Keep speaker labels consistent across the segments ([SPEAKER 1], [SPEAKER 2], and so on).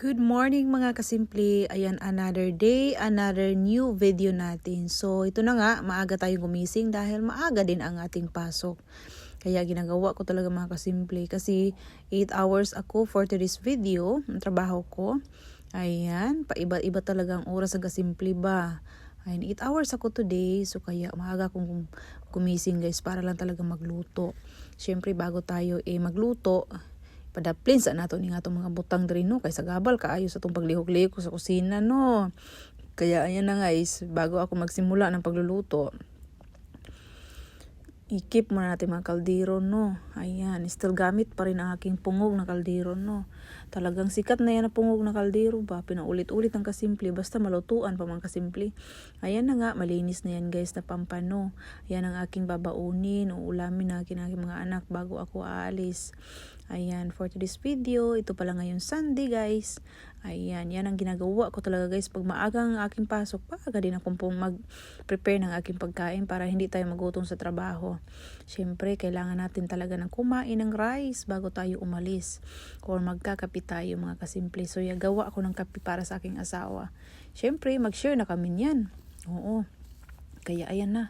[SPEAKER 1] Good morning mga kasimple. Ayan, another day, another new video natin. So, ito na nga, maaga tayong gumising dahil maaga din ang ating pasok. Kaya ginagawa ko talaga mga kasimple kasi 8 hours ako for today's video, ang trabaho ko. Ayan, paiba-iba talaga ang oras ng kasimple ba. Ayan, 8 hours ako today, so kaya maaga akong gumising guys para lang talaga magluto. Siyempre, bago tayo eh magluto, padaplin sa nato ni nga mga butang diri no kay sa gabal kaayo sa itong paglihok-lihok sa kusina no. Kaya ayan na guys bago ako magsimula ng pagluluto i-keep muna natin mga kaldero no. Ayan still gamit pa rin ang aking pungog na kaldero no. Talagang sikat na yan na pungog na kaldero ba? Pinaulit-ulit ang kasimple basta malutuan pa mga kasimple. Ayan na nga malinis na yan guys na pampano. Ayan ang aking babaunin o ulamin na aking, aking mga anak bago ako aalis Ayan, for today's video, ito pala ngayon Sunday guys. Ayan, yan ang ginagawa ko talaga guys. Pag maaga ang aking pasok, paaga din akong pong mag-prepare ng aking pagkain para hindi tayo magutong sa trabaho. Siyempre, kailangan natin talaga ng kumain ng rice bago tayo umalis. Or magkakapi tayo mga kasimple. So, gawa ako ng kape para sa aking asawa. Siyempre, mag-share na kami niyan. Oo. Kaya ayan na.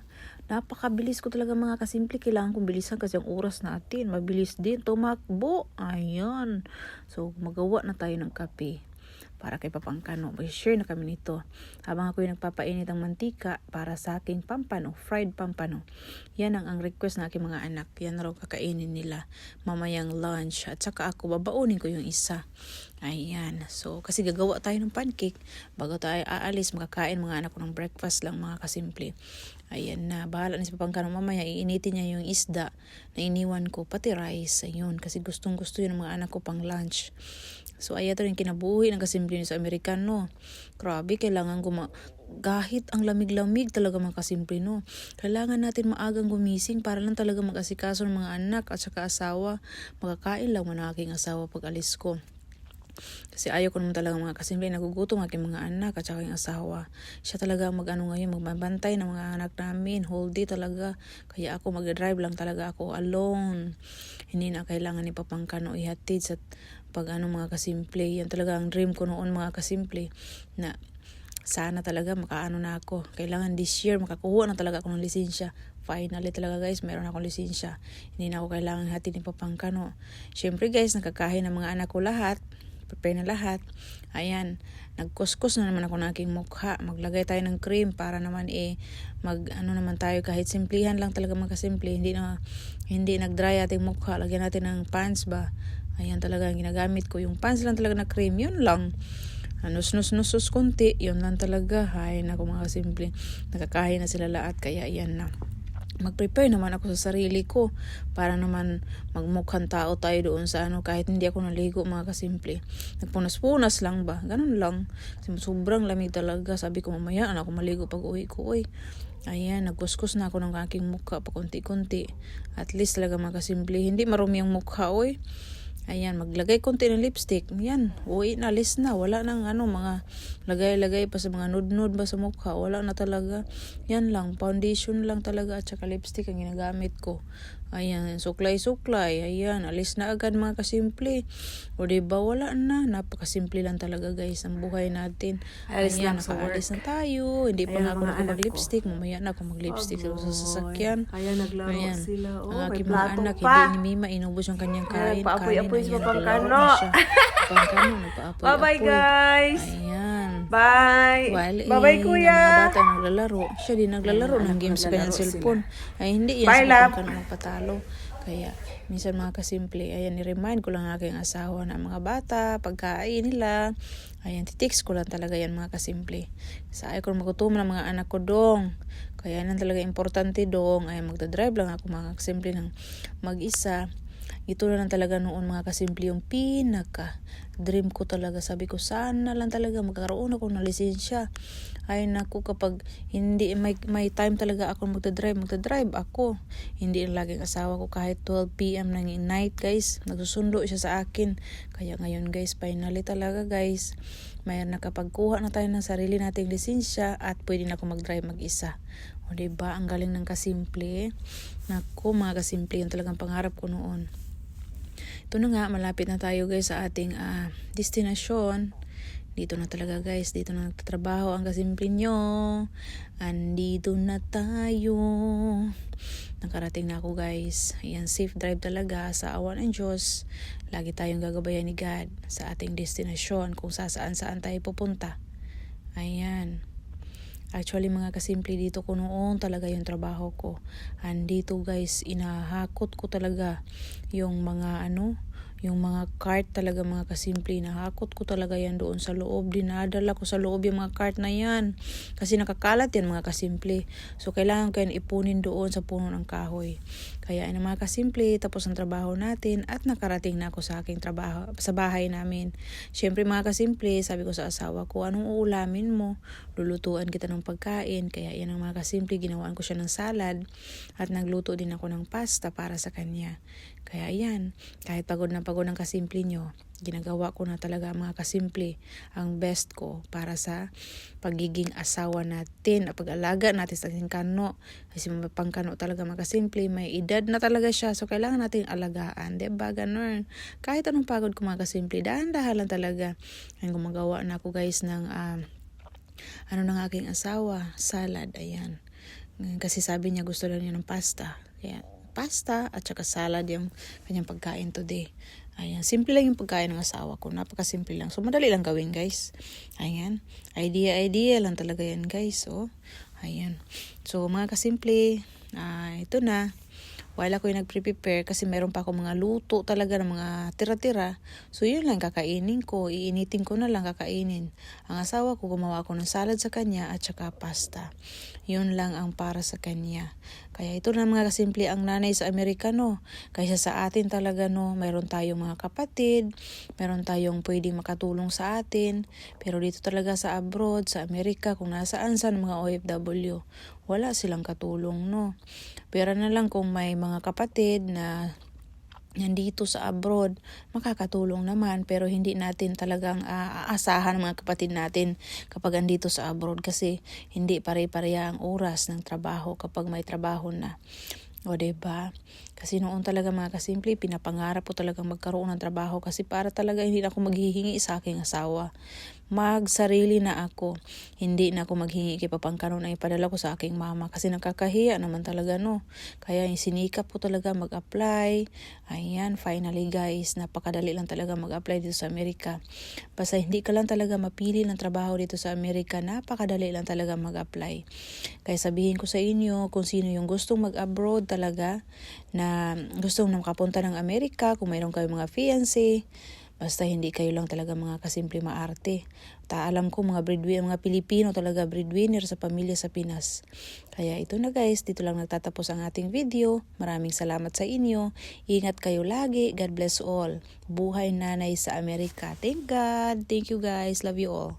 [SPEAKER 1] Napakabilis ko talaga mga kasimple. Kailangan kong bilisan kasi ang oras natin. Mabilis din tumakbo. Ayan. So magawa na tayo ng kape para kay Papangkano. Mag-share na kami nito. Habang ako yung nagpapainit ng mantika para sa aking pampano, fried pampano. Yan ang, ang request ng aking mga anak. Yan raw kakainin nila mamayang lunch. At saka ako, babaunin ko yung isa. Ayan. So, kasi gagawa tayo ng pancake. Bago tayo aalis, makakain mga anak ko ng breakfast lang mga kasimple. Ayan na. Bahala na si Papangkano. Mamaya, iinitin niya yung isda na iniwan ko. Pati rice. Ayun. Kasi gustong gusto yun ng mga anak ko pang lunch. So, ayan rin kinabuhi ng kasimple sa Amerikano. Grabe, kailangan guma kahit ang lamig-lamig talaga mga kasimple no. Kailangan natin maagang gumising para lang talaga mag-asikaso ng mga anak at saka asawa. Makakain lang mo na aking asawa pag alis ko. Kasi ayaw ko naman talaga mga kasimple, nagugutom aking mga anak at saka yung asawa. Siya talaga mag-ano ngayon, magbabantay ng mga anak namin, whole day talaga. Kaya ako mag-drive lang talaga ako alone. Hindi na kailangan ni Papangkano ihatid sa pag ano mga kasimple. Yan talaga ang dream ko noon mga kasimple na sana talaga makaano na ako. Kailangan this year makakuha na talaga ako ng lisensya. Finally talaga guys, meron akong lisensya. Hindi na ako kailangan hatid ni Papangkano. Siyempre guys, nakakain ng mga anak ko lahat prepare na lahat. Ayan, nagkuskus na naman ako ng aking mukha. Maglagay tayo ng cream para naman eh mag ano naman tayo kahit simplihan lang talaga magkasimple. Hindi na hindi nag-dry ating mukha. Lagyan natin ng pants ba. Ayan talaga ang ginagamit ko. Yung pants lang talaga na cream. Yun lang. Nus-nus-nusus konti. Yun lang talaga. Hay na mga simple. Nakakain na sila lahat. Kaya yan na mag-prepare naman ako sa sarili ko para naman magmukhang tao tayo doon sa ano kahit hindi ako naligo mga kasimple. Nagpunas-punas lang ba? Ganun lang. Sobrang lamig talaga. Sabi ko mamaya na ako maligo pag uwi ko. Uy. Ayan, nagkuskus na ako ng aking mukha pa konti-konti. At least talaga mga kasimple. Hindi marumi ang mukha, oy. Ayan, maglagay konti ng lipstick. Yan, uwi na, alis na. Wala nang ano, mga lagay-lagay pa sa mga nude-nude ba sa mukha. Wala na talaga. Yan lang, foundation lang talaga at saka lipstick ang ginagamit ko. Ayan, suklay-suklay. Ayan, alis na agad mga kasimple. O diba, wala na. Napakasimple lang talaga guys ang buhay natin.
[SPEAKER 2] Alis
[SPEAKER 1] Ayan,
[SPEAKER 2] lang sa
[SPEAKER 1] nakaalis na tayo. Hindi pa
[SPEAKER 2] Ayan
[SPEAKER 1] nga ako
[SPEAKER 2] ang
[SPEAKER 1] mag-lipstick. Mamaya na ako mag-lipstick
[SPEAKER 2] Oh,
[SPEAKER 1] sa sasakyan.
[SPEAKER 2] Kaya naglaro
[SPEAKER 1] Ayan.
[SPEAKER 2] sila. Oh,
[SPEAKER 1] ang aking mga anak,
[SPEAKER 2] pa.
[SPEAKER 1] hindi ni Mima inubos yung kanyang kain.
[SPEAKER 2] Ayan, paapoy-apoy
[SPEAKER 1] Kanin,
[SPEAKER 2] si
[SPEAKER 1] ayan,
[SPEAKER 2] Papangkano.
[SPEAKER 1] naglalaro na siya. Papangkano, nagpaapoy-apoy.
[SPEAKER 2] Bye-bye guys.
[SPEAKER 1] Ayan.
[SPEAKER 2] Bye.
[SPEAKER 1] Wala
[SPEAKER 2] Bye-bye
[SPEAKER 1] eh,
[SPEAKER 2] kuya.
[SPEAKER 1] mga bata naglalaro. Siya din naglalaro ng games sa
[SPEAKER 2] naglalaro
[SPEAKER 1] cellphone. Ay, hindi yan
[SPEAKER 2] Bye,
[SPEAKER 1] sa
[SPEAKER 2] love.
[SPEAKER 1] Papangkano magpatalo. Kaya, minsan mga kasimple, ayan, ni-remind ko lang ang aking asawa na mga bata, pagkain nila, ayan, titix ko lang talaga yan mga kasimple. Sa ayaw ko magutom ng mga anak ko dong. Kaya yan talaga importante dong. Ay, magdadrive lang ako mga kasimple ng mag-isa. Ito na lang talaga noon mga kasimple yung pinaka dream ko talaga. Sabi ko sana lang talaga magkaroon ako ng lisensya. Ay naku kapag hindi may, may time talaga ako magdadrive, magdadrive ako. Hindi laging asawa ko kahit 12pm ng night guys. Nagsusundo siya sa akin. Kaya ngayon guys, finally talaga guys. May nakapagkuha na tayo ng sarili nating lisensya at pwede na ako mag-drive mag-isa. O diba, ang galing ng kasimple. Naku, mga kasimple, yung talagang pangarap ko noon. ito na nga, malapit na tayo guys sa ating ah, destinasyon. Dito na talaga guys, dito na nagtatrabaho ang kasimple nyo. Andito na tayo. Nakarating na ako guys. Ayan, safe drive talaga sa awan ng Diyos. Lagi tayong gagabayan ni God sa ating destinasyon kung saan saan tayo pupunta. Ayan. Actually mga kasimple dito ko noon talaga yung trabaho ko. Andito guys, inahakot ko talaga yung mga ano, yung mga cart talaga mga kasimple. Nahakot ko talaga yan doon sa loob. Dinadala ko sa loob yung mga cart na yan. Kasi nakakalat yan mga kasimple. So kailangan ko ipunin doon sa puno ng kahoy. Kaya yan mga kasimple, tapos ang trabaho natin at nakarating na ako sa aking trabaho, sa bahay namin. Siyempre mga kasimple, sabi ko sa asawa ko, anong uulamin mo? Lulutuan kita ng pagkain. Kaya yan ang mga kasimple, ginawaan ko siya ng salad at nagluto din ako ng pasta para sa kanya. Kaya yan, kahit pagod na pagod ng kasimple nyo, ginagawa ko na talaga mga kasimple ang best ko para sa pagiging asawa natin at pag-alaga natin sa ating kano. Kasi pangkano talaga mga kasimple, may edad na talaga siya so kailangan natin alagaan. Diba? Ganun. Kahit anong pagod ko mga kasimple, dahan-dahan lang talaga. Ang gumagawa na ako guys ng ah, ano ng aking asawa, salad, ayan. Kasi sabi niya gusto lang niya ng pasta. Kaya pasta at saka salad yung kanyang pagkain today. Ayan, simple lang yung pagkain ng asawa ko. Napakasimple lang. So, madali lang gawin, guys. Ayan. Idea, idea lang talaga yan, guys. So, ayan. So, mga kasimple, ah, ito na. While ako yung nagpre-prepare kasi meron pa ako mga luto talaga ng mga tira-tira. So yun lang kakainin ko, iinitin ko na lang kakainin. Ang asawa ko gumawa ako ng salad sa kanya at saka pasta. Yun lang ang para sa kanya. Kaya ito na mga kasimple ang nanay sa Amerikano. Kaysa sa atin talaga no, mayroon tayong mga kapatid, meron tayong pwedeng makatulong sa atin. Pero dito talaga sa abroad, sa Amerika, kung nasaan sa mga OFW, wala silang katulong no. Pero na lang kung may mga kapatid na nandito sa abroad, makakatulong naman pero hindi natin talagang ah, aasahan mga kapatid natin kapag andito sa abroad kasi hindi pare-pareha ang oras ng trabaho kapag may trabaho na. O, ba diba? Kasi noon talaga mga kasimple, pinapangarap ko talagang magkaroon ng trabaho kasi para talaga hindi ako maghihingi sa aking asawa. Magsarili na ako. Hindi na ako maghingi kay papangkano na ipadala ko sa aking mama kasi nakakahiya naman talaga no. Kaya sinikap ko talaga mag-apply. Ayan, finally guys, napakadali lang talaga mag-apply dito sa Amerika. Basta hindi ka lang talaga mapili ng trabaho dito sa Amerika, napakadali lang talaga mag-apply. Kaya sabihin ko sa inyo kung sino yung gustong mag-abroad talaga na gustong makapunta ng Amerika, kung mayroon kayong mga fiancé, basta hindi kayo lang talaga mga kasimple maarte. Ta alam ko mga breadwinner, mga Pilipino talaga breadwinner sa pamilya sa Pinas. Kaya ito na guys, dito lang nagtatapos ang ating video. Maraming salamat sa inyo. Ingat kayo lagi. God bless all. Buhay nanay sa Amerika. Thank God. Thank you guys. Love you all.